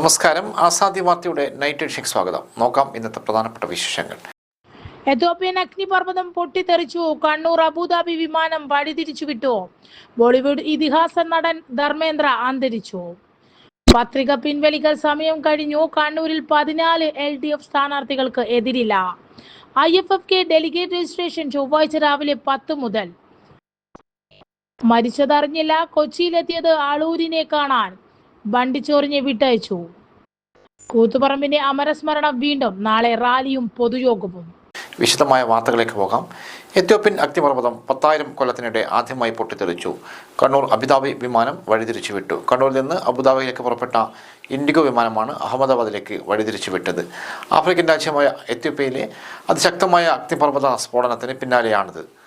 നമസ്കാരം. ആസാദി വാർത്തയുടെ night edition സ്വാഗതം. നോക്കാം ഇന്നത്തെ പ്രധാനപ്പെട്ട വിശേഷങ്ങൾ. എത്യോപ്യൻ അഗ്നിപർവതം പൊട്ടിത്തെറിച്ചു. കണ്ണൂർ അബുദാബി വിമാനം വഴിതിരിച്ചു വിട്ടു. ബോളിവുഡ് ഇതിഹാസ നടൻ ധർമ്മേന്ദ്ര അന്തരിച്ചു. പത്രിക പിൻവലിക്കൽ സമയം കഴിഞ്ഞു. കണ്ണൂരിൽ പതിനാല് എൽ ഡി എഫ് സ്ഥാനാർത്ഥികൾക്ക് എതിരില്ല. I F F K delegate registration ചൊവ്വാഴ്ച രാവിലെ പത്ത് മുതൽ. മരിച്ചതറിഞ്ഞില്ല. കൊച്ചിയിലെത്തിയത് ആളൂരിനെ കാണാൻ. വണ്ടിച്ചോറിഞ്ഞ് വിട്ടയച്ചു. കൂത്തുപറമ്പിന്റെ അമരസ്മരണം വീണ്ടും നാളെ റാലിയും പൊതുയോഗവും. വിശദമായ വാർത്തകളിലേക്ക് പോകാം. എത്യോപ്യൻ അഗ്നിപർവതം പത്തായിരം കൊല്ലത്തിനിടെ ആദ്യമായി പൊട്ടിത്തെറിച്ചു. കണ്ണൂർ അബുദാബി വിമാനം വഴിതിരിച്ചു വിട്ടു. കണ്ണൂരിൽ നിന്ന് അബുദാബിയിലേക്ക് പുറപ്പെട്ട ഇൻഡിഗോ വിമാനമാണ് അഹമ്മദാബാദിലേക്ക് വഴിതിരിച്ചു വിട്ടത്. ആഫ്രിക്കൻ രാജ്യമായ എത്യോപ്യയിലെ അതിശക്തമായ അഗ്നിപർവത സ്ഫോടനത്തിന് പിന്നാലെയാണിത്.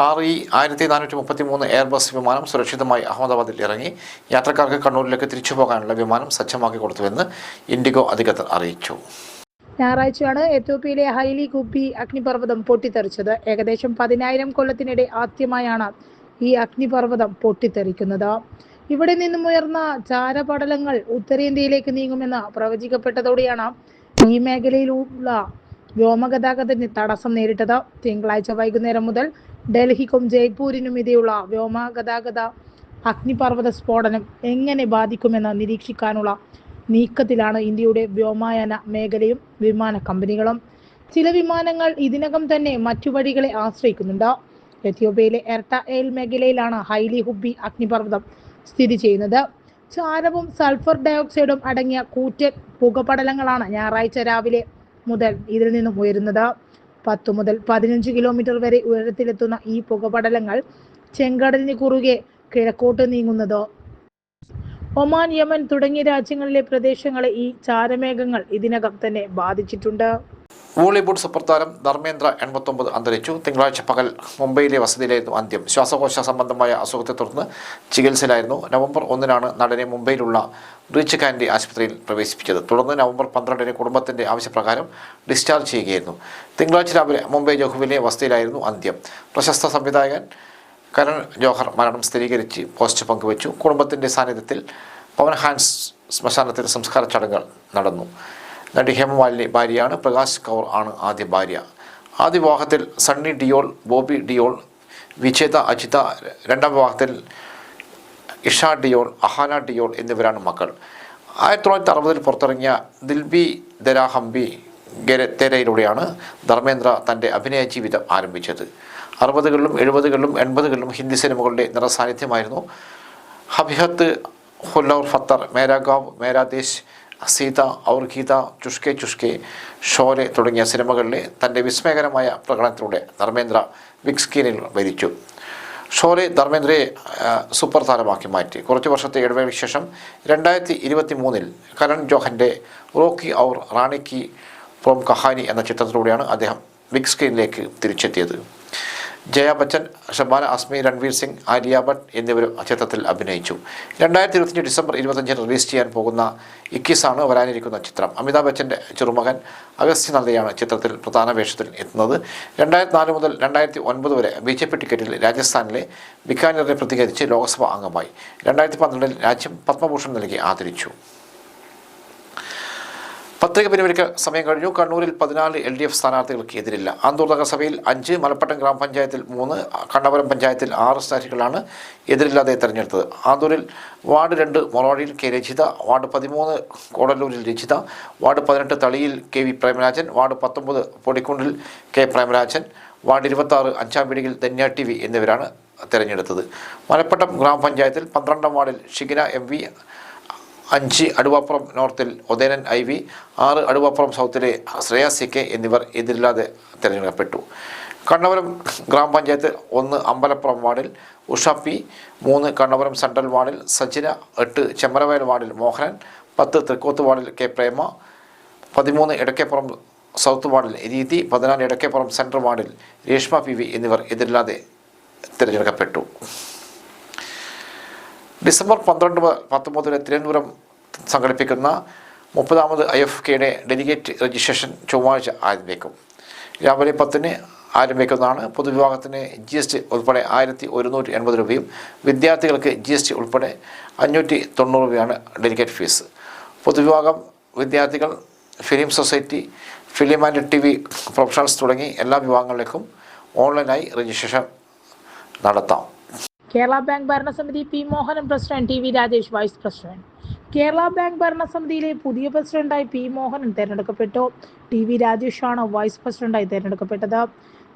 ആർ ഇ ആയിരത്തി നാനൂറ്റി മുപ്പത്തി മൂന്ന് എയർബസ് വിമാനം സുരക്ഷിതമായി അഹമ്മദാബാദിൽ ഇറങ്ങി. യാത്രക്കാർക്ക് കണ്ണൂരിലേക്ക് തിരിച്ചു പോകാനുള്ള വിമാനം സജ്ജമാക്കി കൊടുത്തുവെന്ന് ഇൻഡിഗോ അധികൃതർ അറിയിച്ചു. ഞായറാഴ്ചയാണ് എത്യോപ്യയിലെ ഹൈലി ഗുബി അഗ്നിപർവതം പൊട്ടിത്തെറിച്ചത്. ഏകദേശം പതിനായിരം കൊല്ലത്തിനിടെ ആദ്യമായാണ് ഈ അഗ്നിപർവതം പൊട്ടിത്തെറിക്കുന്നത്. ഇവിടെ നിന്നും ഉയർന്ന ചാരപടലങ്ങൾ ഉത്തരേന്ത്യയിലേക്ക് നീങ്ങുമെന്ന് പ്രവചിക്കപ്പെട്ടതോടെയാണ് ഈ മേഖലയിലുള്ള വ്യോമഗതാഗതത്തിന് തടസ്സം നേരിട്ടത്. തിങ്കളാഴ്ച വൈകുന്നേരം മുതൽ ഡൽഹിക്കും ജയ്പൂരിനും ഇതേയുള്ള വ്യോമഗതാഗത അഗ്നിപർവത സ്ഫോടനം എങ്ങനെ ബാധിക്കുമെന്ന് നിരീക്ഷിക്കാനുള്ള നീക്കത്തിലാണ് ഇന്ത്യയുടെ വ്യോമയാന മേഖലയും വിമാന കമ്പനികളും. ചില വിമാനങ്ങൾ ഇതിനകം തന്നെ മറ്റു വഴികളെ ആശ്രയിക്കുന്നുണ്ട്. എത്യോപ്യയിലെ എർട്ട എയിൽ മേഖലയിലാണ് ഹൈലി ഹുബി അഗ്നിപർവതം സ്ഥിതി ചെയ്യുന്നത്. ചാരവും സൾഫർ ഡയോക്സൈഡും അടങ്ങിയ കൂറ്റൻ പുകപടലങ്ങളാണ് ഞായറാഴ്ച രാവിലെ മുതൽ ഇതിൽ നിന്നും ഉയരുന്നത്. പത്ത് മുതൽ പതിനഞ്ച് കിലോമീറ്റർ വരെ ഉയരത്തിലെത്തുന്ന ഈ പുകപടലങ്ങൾ ചെങ്കടലിന് കുറുകെ കിഴക്കോട്ട് നീങ്ങുന്നത്. ഒമാൻ യമൻ തുടങ്ങിയ രാജ്യങ്ങളിലെ പ്രദേശങ്ങളെ ഈ ചാരമേഘങ്ങൾ ഇതിനകം തന്നെ ബാധിച്ചിട്ടുണ്ട്. വോളിവുഡ് സൂപ്പർ താരം ധർമ്മേന്ദ്ര എൺപത്തൊമ്പത് അന്തരിച്ചു. തിങ്കളാഴ്ച പകൽ മുംബൈയിലെ വസതിയിലായിരുന്നു അന്ത്യം. ശ്വാസകോശ സംബന്ധമായ അസുഖത്തെ തുടർന്ന് ചികിത്സയിലായിരുന്നു. നവംബർ ഒന്നിനാണ് നടനെ മുംബൈയിലുള്ള റിച്ച് കാൻഡി ആശുപത്രിയിൽ പ്രവേശിപ്പിച്ചത്. തുടർന്ന് നവംബർ പന്ത്രണ്ടിന് കുടുംബത്തിന്റെ ആവശ്യപ്രകാരം ഡിസ്ചാർജ് ചെയ്യുകയായിരുന്നു. തിങ്കളാഴ്ച രാവിലെ മുംബൈ ജോഹുവിലെ വസതിയിലായിരുന്നു അന്ത്യം. പ്രശസ്ത സംവിധായകൻ കരൺ ജോഹർ മരണം സ്ഥിരീകരിച്ച് പോസ്റ്റ് പങ്കുവച്ചു. കുടുംബത്തിന്റെ സാന്നിധ്യത്തിൽ പവൻ ഹാൻസ് ശ്മശാനത്തിൽ സംസ്കാര ചടങ്ങുകൾ നടന്നു. നടി ഹേമമാലിനി ഭാര്യയാണ്. പ്രകാശ് കൗർ ആണ് ആദ്യ ഭാര്യ. ആദ്യ വിവാഹത്തിൽ സണ്ണി ഡിയോൾ ബോബി ഡിയോൾ വിജേത അജിത രണ്ടാം വിവാഹത്തിൽ ഇഷ ഡിയോൾ അഹാന ഡിയോൾ എന്നിവരാണ് മക്കൾ. ആയിരത്തി തൊള്ളായിരത്തി അറുപതിൽ പുറത്തിറങ്ങിയ ദിൽബി ദരാഹംബി ഹംബി ധർമ്മേന്ദ്ര തന്റെ അഭിനയ ജീവിതം ആരംഭിച്ചത്. അറുപതുകളിലും എഴുപതുകളിലും എൺപതുകളിലും ഹിന്ദി സിനിമകളുടെ നിറസാന്നിധ്യമായിരുന്നു. ഹബിഹത്ത് ഹുല്ലൗർ ഫത്തർ മേരാ ഗാവ് മേരാ ദേശ് സീത ഔർ ഗീത ചുഷ്കെ ചുഷ്കെ ഷോലെ തുടങ്ങിയ സിനിമകളിലെ തന്റെ വിസ്മയകരമായ പ്രകടനത്തിലൂടെ ധർമ്മേന്ദ്ര ബിഗ് സ്ക്രീനിൽ വരിച്ചു. ഷോലെ ധർമ്മേന്ദ്രയെ സൂപ്പർ താരമാക്കി മാറ്റി. കുറച്ച് വർഷത്തെ ഇടവേളയ്ക്ക് ശേഷം രണ്ടായിരത്തി ഇരുപത്തി മൂന്നിൽ കരൺ ജോഹന്റെ റോക്കി ഔർ റാണിക്കി ഫ്രോം കഹാനി എന്ന ചിത്രത്തിലൂടെയാണ് അദ്ദേഹം ബിഗ് സ്ക്രീനിലേക്ക് തിരിച്ചെത്തിയത്. ജയ ബച്ചൻ ഷബാന അസ്മി രൺവീർ സിംഗ് ആലിയ ഭട്ട് എന്നിവരും ചിത്രത്തിൽ അഭിനയിച്ചു. രണ്ടായിരത്തി ഇരുപത്തിയഞ്ച് ഡിസംബർ ഇരുപത്തഞ്ചിന് റിലീസ് ചെയ്യാൻ പോകുന്ന ഇക്കിസാണ് വരാനിരിക്കുന്ന ചിത്രം. അമിതാഭ് ബച്ചന്റെ ചെറുമകൻ അഗസ്ത്യ നന്ദയാണ് ചിത്രത്തിൽ പ്രധാന വേഷത്തിൽ എത്തുന്നത്. രണ്ടായിരത്തി നാല് മുതൽ രണ്ടായിരത്തി ഒൻപത് വരെ ബി ജെ പി ടിക്കറ്റിൽ രാജസ്ഥാനിലെ ബിക്കാനീറിനെ പ്രതികരിച്ച് ലോക്സഭാ അംഗമായി. രണ്ടായിരത്തി പന്ത്രണ്ടിൽ രാജ്യം പത്മഭൂഷൺ നൽകി ആദരിച്ചു. പത്രിക പിൻവലിക്കൽ സമയം കഴിഞ്ഞു. കണ്ണൂരിൽ പതിനാല് എൽ ഡി എഫ് സ്ഥാനാർത്ഥികൾക്ക് എതിരില്ല. ആന്തൂർ നഗരസഭയിൽ അഞ്ച് മലപ്പട്ടം ഗ്രാമപഞ്ചായത്തിൽ മൂന്ന് കണ്ണപുരം പഞ്ചായത്തിൽ ആറ് സ്ഥാനാർത്ഥികളാണ് എതിരില്ലാതെ തെരഞ്ഞെടുത്തത്. ആന്തൂരിൽ വാർഡ് രണ്ട് മൊറോഡിയിൽ കെ രചിത വാർഡ് പതിമൂന്ന് കോടല്ലൂരിൽ രചിത വാർഡ് പതിനെട്ട് Thaliyil K V Premarajan ward പത്തൊമ്പത് പൊടിക്കുണ്ടിൽ കെ പ്രേമരാജൻ വാർഡ് ഇരുപത്താറ് അഞ്ചാം പീടികയിൽ ധന്യ ടി വി എന്നിവരാണ് തെരഞ്ഞെടുത്തത്. മലപ്പട്ടം ഗ്രാമപഞ്ചായത്തിൽ പന്ത്രണ്ടാം വാർഡിൽ ഷിഗിന എം വി അഞ്ച് അടുവാപ്പുറം നോർത്തിൽ ഒതേനൻ ഐ വി ആറ് അടുവാപ്പുറം സൗത്തിലെ ശ്രേയ സി കെ എന്നിവർ എതിരില്ലാതെ തിരഞ്ഞെടുക്കപ്പെട്ടു. കണ്ണപുരം ഗ്രാമപഞ്ചായത്ത് ഒന്ന് അമ്പലപ്പുറം വാർഡിൽ ഉഷ പി മൂന്ന് കണ്ണപുരം സെൻട്രൽ വാർഡിൽ സജിന എട്ട് ചെമ്മരവയൽ വാർഡിൽ മോഹനൻ പത്ത് തൃക്കോത്ത് വാർഡിൽ കെ പ്രേമ പതിമൂന്ന് ഇടക്കേപ്പുറം സൗത്ത് വാർഡിൽ രീതി പതിനാല് ഇടക്കേപ്പുറം സെൻട്രൽ വാർഡിൽ രേഷ്മ പി വി എന്നിവർ എതിരില്ലാതെ തിരഞ്ഞെടുക്കപ്പെട്ടു. ഡിസംബർ പന്ത്രണ്ട് പത്തൊമ്പതിന് തിരുവനന്തപുരം സംഘടിപ്പിക്കുന്ന മുപ്പതാമത് ഐ എഫ് കെയുടെ ഡെലിഗേറ്റ് രജിസ്ട്രേഷൻ ചൊവ്വാഴ്ച ആരംഭിക്കും. രാവിലെ പത്തിന് ആരംഭിക്കുന്നതാണ്. പൊതുവിഭാഗത്തിന് ജി എസ് ടി ഉൾപ്പെടെ ആയിരത്തി ഒരുന്നൂറ്റി എൺപത് രൂപയും വിദ്യാർത്ഥികൾക്ക് ജി എസ് ടി ഉൾപ്പെടെ അഞ്ഞൂറ്റി തൊണ്ണൂറ് രൂപയാണ് ഡെലിഗേറ്റ് ഫീസ്. പൊതുവിഭാഗം വിദ്യാർത്ഥികൾ film society film and T V professionals തുടങ്ങി എല്ലാ വിഭാഗങ്ങളിലേക്കും ഓൺലൈനായി രജിസ്ട്രേഷൻ നടത്താം. കേരള ബാങ്ക് ഭരണസമിതി P Mohanan president T V Rajesh vice president. Kerala bank ഭരണസമിതിയിലെ പുതിയ പ്രസിഡന്റായി പി മോഹനൻ തെരഞ്ഞെടുക്കപ്പെട്ടു. ടി വി രാജേഷാണ് വൈസ് പ്രസിഡന്റായി തെരഞ്ഞെടുക്കപ്പെട്ടത്.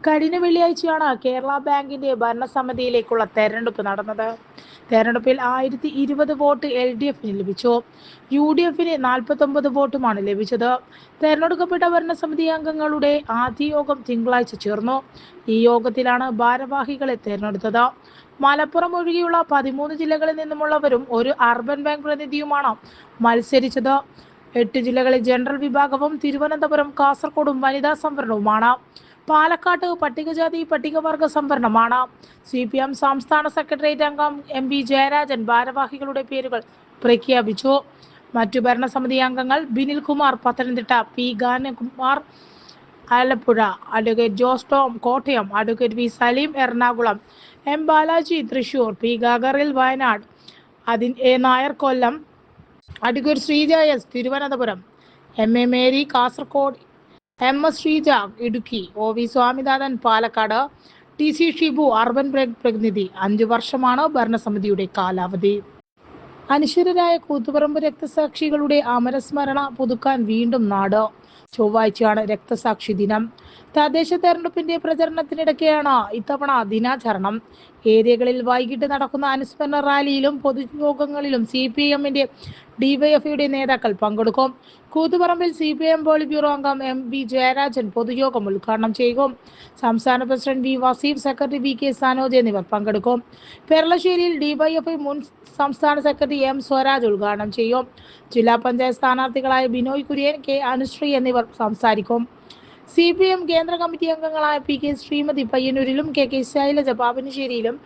കഴിഞ്ഞ വെള്ളിയാഴ്ചയാണ് കേരള ബാങ്കിന്റെ ഭരണസമിതിയിലേക്കുള്ള തെരഞ്ഞെടുപ്പ് നടന്നത്. തെരഞ്ഞെടുപ്പിൽ ആയിരത്തി ഇരുപത് വോട്ട് എൽ ഡി എഫിന് ലഭിച്ചു. യു ഡി എഫിന് നാൽപ്പത്തൊമ്പത് വോട്ടുമാണ് ലഭിച്ചത്. തെരഞ്ഞെടുക്കപ്പെട്ട ഭരണസമിതി അംഗങ്ങളുടെ ആദ്യ യോഗം തിങ്കളാഴ്ച ചേർന്നു. ഈ യോഗത്തിലാണ് ഭാരവാഹികളെ തെരഞ്ഞെടുത്തത്. മലപ്പുറം ഒഴികെയുള്ള പതിമൂന്ന് ജില്ലകളിൽ നിന്നുമുള്ളവരും ഒരു അർബൻ ബാങ്ക് പ്രതിനിധിയുമാണ് മത്സരിച്ചത്. എട്ട് ജില്ലകളിൽ ജനറൽ വിഭാഗവും തിരുവനന്തപുരം കാസർഗോഡും വനിതാ സംവരണവുമാണ്. പാലക്കാട്ട് പട്ടികജാതി പട്ടികവർഗ സംവരണമാണ്. സി പി എം സംസ്ഥാന സെക്രട്ടേറിയറ്റ് അംഗം എം പി ജയരാജൻ ഭാരവാഹികളുടെ പേരുകൾ പ്രഖ്യാപിച്ചു. മറ്റു ഭരണസമിതി അംഗങ്ങൾ Binil Kumar Pathanamthitta P Ganakumar Alappuzha advocate Jose Tom Kottayam advocate V Saleem Ernakulam M Balaji Thrissur P Gagarin Wayanad Athin A Nair Kollam advocate Sreeja S Thiruvananthapuram M A Mary Kasaragod M S Sreeja Idukki O V Swaminathan Palakkad T C Shibu urban break പ്രതിനിധി അഞ്ചു വർഷമാണ് ഭരണസമിതിയുടെ കാലാവധി. അനശ്വരരായ കൂത്തുപറമ്പ് രക്തസാക്ഷികളുടെ അമരസ്മരണ പുതുക്കാൻ വീണ്ടും നാട്. ചൊവ്വാഴ്ചയാണ് രക്തസാക്ഷി ദിനം. തദ്ദേശ തെരഞ്ഞെടുപ്പിന്റെ പ്രചരണത്തിനിടയ്ക്കാണ് ഇത്തവണ ദിനാചരണം. ഏരിയകളിൽ വൈകിട്ട് നടക്കുന്ന അനുസ്മരണ റാലിയിലും പൊതുയോഗങ്ങളിലും സി പി എമ്മിന്റെ ഡിവൈഎഫ്ഐയുടെ നേതാക്കൾ പങ്കെടുക്കും. കൂത്തുപറമ്പിൽ C P M politburo അംഗം എം വി ജയരാജൻ പൊതുയോഗം ഉദ്ഘാടനം ചെയ്യും. സംസ്ഥാന president V Waseem secretary V K Sanoj എന്നിവർ പങ്കെടുക്കും. പെരളശ്ശേരിയിൽ ഡിവൈഎഫ്ഐ മുൻ സംസ്ഥാന സെക്രട്ടറി എം സ്വരാജ് ഉദ്ഘാടനം ചെയ്യും. ജില്ലാ പഞ്ചായത്ത് സ്ഥാനാർത്ഥികളായ ബിനോയ് കുര്യൻ കെ അനുശ്രീ സംസാരിക്കും. സി പി എം കേന്ദ്ര കമ്മിറ്റി അംഗങ്ങളായ പി കെ ശ്രീമതി പയ്യന്നൂരിലും കെ കെ ശൈലജ പാപ്പനശ്ശേരിയിലും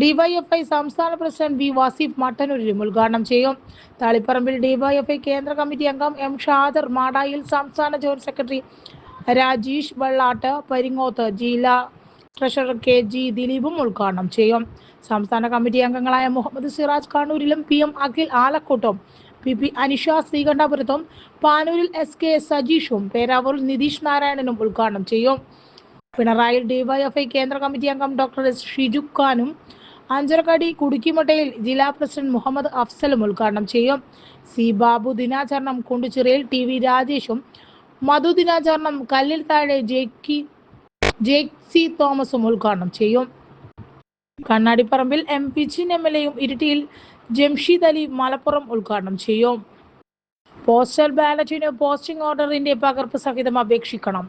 ഡിവൈഎഫ്ഐ സംസ്ഥാന പ്രസിഡന്റ് വി വാസിഫ് മട്ടന്നൂരിലും ഉദ്ഘാടനം ചെയ്യും. തളിപ്പറമ്പിൽ ഡിവൈഎഫ്ഐ കേന്ദ്ര കമ്മിറ്റി അംഗം എം ഷാദർ മാടായിൽ സംസ്ഥാന ജോയിന്റ് സെക്രട്ടറി രാജീഷ് വെള്ളാട്ട് പരിങ്ങോത്ത് ജില്ലാ ട്രഷറർ കെ ജി ദിലീപും ഉദ്ഘാടനം ചെയ്യും. സംസ്ഥാന കമ്മിറ്റി അംഗങ്ങളായ മുഹമ്മദ് സിറാജ് കണ്ണൂരിലും പി എം അഖിൽ ആലക്കോട്ടും പി പി അനിഷ ശ്രീകണ്ഠാപുരത്തും പാനൂരിൽ എസ് കെ സജീഷും പേരാവൂരിൽ നിതീഷ് നാരായണനും ഉദ്ഘാടനം ചെയ്യും. പിണറായിൽ ഡിവൈഎഫ്ഐ കേന്ദ്ര കമ്മിറ്റി അംഗം ഡോക്ടർ എസ് ഷിജു ഖാനും അഞ്ചരക്കടി കുടുക്കിമട്ടയിൽ ജില്ലാ പ്രസിഡന്റ് മുഹമ്മദ് അഫ്സലും ഉദ്ഘാടനം ചെയ്യും. സി ബാബു ദിനാചരണം കുണ്ടുചിറയിൽ ടി വി രാജേഷും മധു ദിനാചരണം കല്ലിൽ താഴെ ജേക്കി ജേക്ക് സി തോമസും ഉദ്ഘാടനം ചെയ്യും. കണ്ണാടിപ്പറമ്പിൽ എം പി ചിൻ എം എൽ എയും ഇരിട്ടിയിൽ ജംഷീദ് അലി മലപ്പുറം ഉദ്ഘാടനം ചെയ്യും. പോസ്റ്റൽ ബാലറ്റിന് പോസ്റ്റിംഗ് ഓർഡറിന്റെ പകർപ്പ് സഹിതം അപേക്ഷിക്കണം.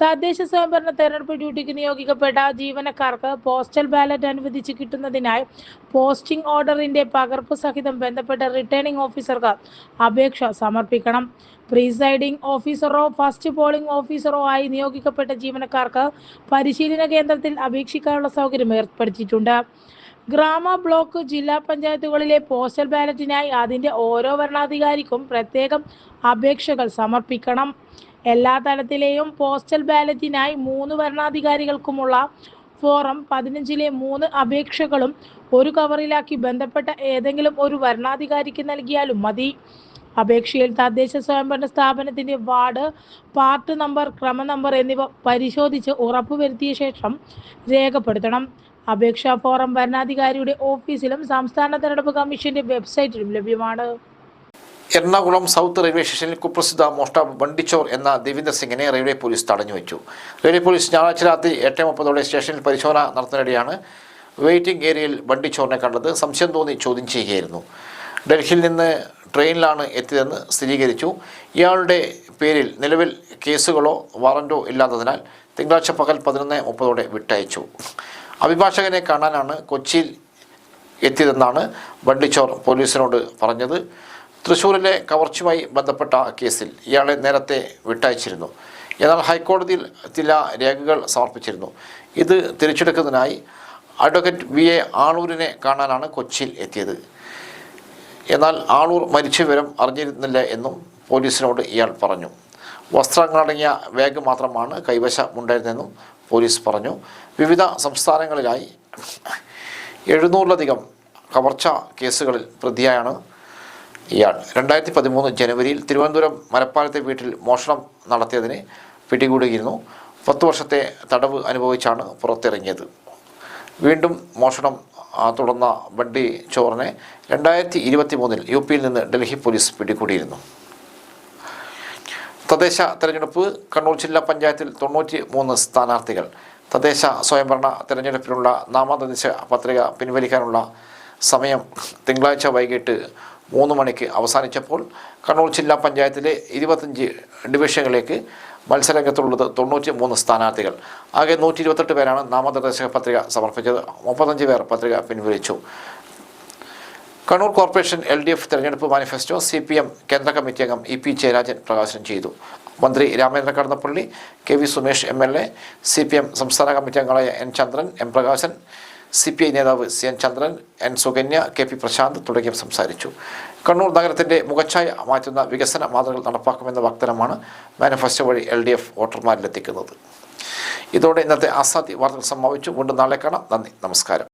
തദ്ദേശ സ്വയംഭരണ തെരഞ്ഞെടുപ്പ് ഡ്യൂട്ടിക്ക് നിയോഗിക്കപ്പെട്ട ജീവനക്കാർക്ക് പോസ്റ്റൽ ബാലറ്റ് അനുവദിച്ച് കിട്ടുന്നതിനായി പോസ്റ്റിംഗ് ഓർഡറിന്റെ പകർപ്പ് സഹിതം ബന്ധപ്പെട്ട റിട്ടേണിംഗ് ഓഫീസർക്ക് അപേക്ഷ സമർപ്പിക്കണം. പ്രീസൈഡിംഗ് ഓഫീസറോ ഫസ്റ്റ് പോളിംഗ് ഓഫീസറോ ആയി നിയോഗിക്കപ്പെട്ട ജീവനക്കാർക്ക് പരിശീലന കേന്ദ്രത്തിൽ അപേക്ഷിക്കാനുള്ള സൗകര്യം ഏർപ്പെടുത്തിയിട്ടുണ്ട്. ഗ്രാമ ബ്ലോക്ക് ജില്ലാ പഞ്ചായത്തുകളിലെ പോസ്റ്റൽ ബാലറ്റിനായി അതിന്റെ ഓരോ വരണാധികാരിക്കും പ്രത്യേകം അപേക്ഷകൾ സമർപ്പിക്കണം. എല്ലാ തലത്തിലെയും പോസ്റ്റൽ ബാലറ്റിനായി മൂന്ന് വരണാധികാരികൾക്കുമുള്ള ഫോറം പതിനഞ്ചിലെ മൂന്ന് അപേക്ഷകളും ഒരു കവറിലാക്കി ബന്ധപ്പെട്ട ഏതെങ്കിലും ഒരു വരണാധികാരിക്ക് നൽകിയാലും മതി. അപേക്ഷയിൽ തദ്ദേശ സ്വയംഭരണ സ്ഥാപനത്തിന്റെ വാർഡ് പാർട്ട് നമ്പർ ക്രമ നമ്പർ എന്നിവ പരിശോധിച്ച് ഉറപ്പുവരുത്തിയ ശേഷം രേഖപ്പെടുത്തണം. അപേക്ഷാ ഫോറം ഭരണാധികാരിയുടെ ഓഫീസിലും സംസ്ഥാന തെരഞ്ഞെടുപ്പ് കമ്മീഷന്റെ വെബ്സൈറ്റിലും ലഭ്യമാണ്. എറണാകുളം സൗത്ത് റെയിൽവേ സ്റ്റേഷനിൽ കുപ്രസിദ്ധ മോഷ്ടാവ് ബണ്ടിച്ചോർ എന്ന ദേവീന്ദർ സിംഗിനെ റെയിൽവേ പോലീസ് തടഞ്ഞു വെച്ചു റെയിൽവേ പോലീസ് ഞായറാഴ്ച രാത്രി എട്ട് മുപ്പതോടെ സ്റ്റേഷനിൽ പരിശോധന നടത്തുന്നതിനിടെയാണ് വെയിറ്റിംഗ് ഏരിയയിൽ ബണ്ടിച്ചോറിനെ കണ്ടത്. സംശയം തോന്നി ചോദ്യം ചെയ്യുകയായിരുന്നു. ഡൽഹിയിൽ നിന്ന് ട്രെയിനിലാണ് എത്തിയതെന്ന് സ്ഥിരീകരിച്ചു. ഇയാളുടെ പേരിൽ നിലവിൽ കേസുകളോ വാറന്റോ ഇല്ലാത്തതിനാൽ തിങ്കളാഴ്ച പകൽ പതിനൊന്ന് മുപ്പതോടെ വിട്ടയച്ചു. അഭിഭാഷകനെ കാണാനാണ് കൊച്ചിയിൽ എത്തിയതെന്നാണ് വണ്ടിച്ചോർ പോലീസിനോട് പറഞ്ഞത്. തൃശൂരിലെ കവർച്ചയുമായി ബന്ധപ്പെട്ട കേസിൽ ഇയാളെ നേരത്തെ വിട്ടയച്ചിരുന്നു. എന്നാൽ ഹൈക്കോടതിയിൽ ചില രേഖകൾ സമർപ്പിച്ചിരുന്നു. ഇത് തിരിച്ചെടുക്കുന്നതിനായി അഡ്വക്കേറ്റ് വി എ ആളൂരിനെ കാണാനാണ് കൊച്ചിയിൽ എത്തിയത്. എന്നാൽ ആളൂർ മരിച്ച വിവരം അറിഞ്ഞിരുന്നില്ല എന്നും പോലീസിനോട് ഇയാൾ പറഞ്ഞു. വസ്ത്രങ്ങളടങ്ങിയ ബാഗ് മാത്രമാണ് കൈവശമുണ്ടായിരുന്നെന്നും പോലീസ് പറഞ്ഞു. വിവിധ സംസ്ഥാനങ്ങളിലായി എഴുന്നൂറിലധികം കവർച്ച കേസുകളിൽ പ്രതിയായാണ് ഇയാൾ. രണ്ടായിരത്തി പതിമൂന്ന് ജനുവരിയിൽ തിരുവനന്തപുരം മരപ്പാലത്തെ വീട്ടിൽ മോഷണം നടത്തിയതിന് പിടികൂടിയിരുന്നു പത്ത് വർഷത്തെ തടവ് അനുഭവിച്ചാണ് പുറത്തിറങ്ങിയത്. വീണ്ടും മോഷണം തുടർന്ന ബണ്ടി ചോറിനെ രണ്ടായിരത്തി ഇരുപത്തി മൂന്നിൽ യു പിയിൽ നിന്ന് ഡൽഹി പോലീസ് പിടികൂടിയിരുന്നു. തദ്ദേശ തെരഞ്ഞെടുപ്പ് കണ്ണൂർ ജില്ലാ പഞ്ചായത്തിൽ തൊണ്ണൂറ്റി മൂന്ന് സ്ഥാനാർത്ഥികൾ. തദ്ദേശ സ്വയംഭരണ തെരഞ്ഞെടുപ്പിനുള്ള നാമനിർദ്ദേശ പത്രിക പിൻവലിക്കാനുള്ള സമയം തിങ്കളാഴ്ച വൈകിട്ട് മൂന്ന് മണിക്ക് അവസാനിച്ചപ്പോൾ കണ്ണൂർ ജില്ലാ പഞ്ചായത്തിലെ ഇരുപത്തഞ്ച് ഡിവിഷനുകളിലേക്ക് മത്സരരംഗത്തുള്ളത് തൊണ്ണൂറ്റി മൂന്ന് സ്ഥാനാർത്ഥികൾ. ആകെ നൂറ്റി ഇരുപത്തെട്ട് പേരാണ് നാമനിർദ്ദേശ പത്രിക സമർപ്പിച്ചത്. മുപ്പത്തഞ്ച് പേർ പത്രിക പിൻവലിച്ചു. Kannur corporation L D F തെരഞ്ഞെടുപ്പ് മാനിഫെസ്റ്റോ സി പി എം കേന്ദ്ര കമ്മിറ്റി അംഗം ഇ പി ജയരാജൻ പ്രകാശനം ചെയ്തു. മന്ത്രി Ramendra Kadannappally K V Sumesh M L A C P M സംസ്ഥാന കമ്മിറ്റി അംഗങ്ങളായ N Chandran M Prakashan C P I നേതാവ് C N Chandran N Sukanya K P Prashanth തുടങ്ങിയവർ സംസാരിച്ചു. കണ്ണൂർ നഗരത്തിന്റെ മുഖച്ഛായ മാറ്റുന്ന വികസന മാതൃകകൾ നടപ്പാക്കുമെന്ന വാഗ്ദാനമാണ് മാനിഫെസ്റ്റോ വഴി എൽ ഡി എഫ് വോട്ടർമാരിലെത്തിക്കുന്നത്. ഇതോടെ ഇന്നത്തെ ആസാദി വാർത്തകൾ സമാപിച്ചു. വീണ്ടും നാളെ കാണാം. നന്ദി. നമസ്കാരം.